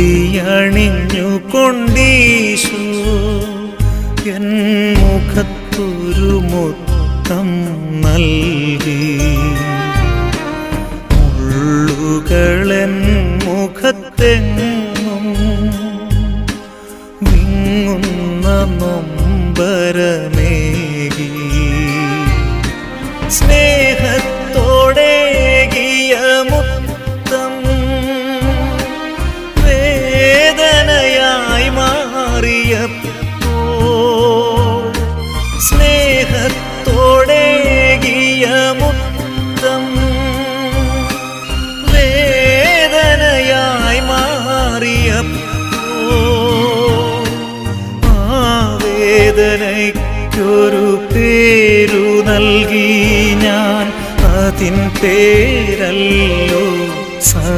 മുടിയണിഞ്ഞു കൊണ്ടീശു N മുഖത്തൊരു മുത്തം നൽകി. മുള്ളുകളെൻ മുഖത്തെങ്ങും വിങ്ങുന്ന നൊമ്പരമേകി. സ്നേഹത്തോടേകിയ സ്നേഹത്തോടേകിയ മുത്തം വേദനയായി മാറിയപ്പോൾ ആ വേദനയ്ക്കൊരു പേരു നൽകി ഞാൻ അതിൻ പേരല്ലോ സഹ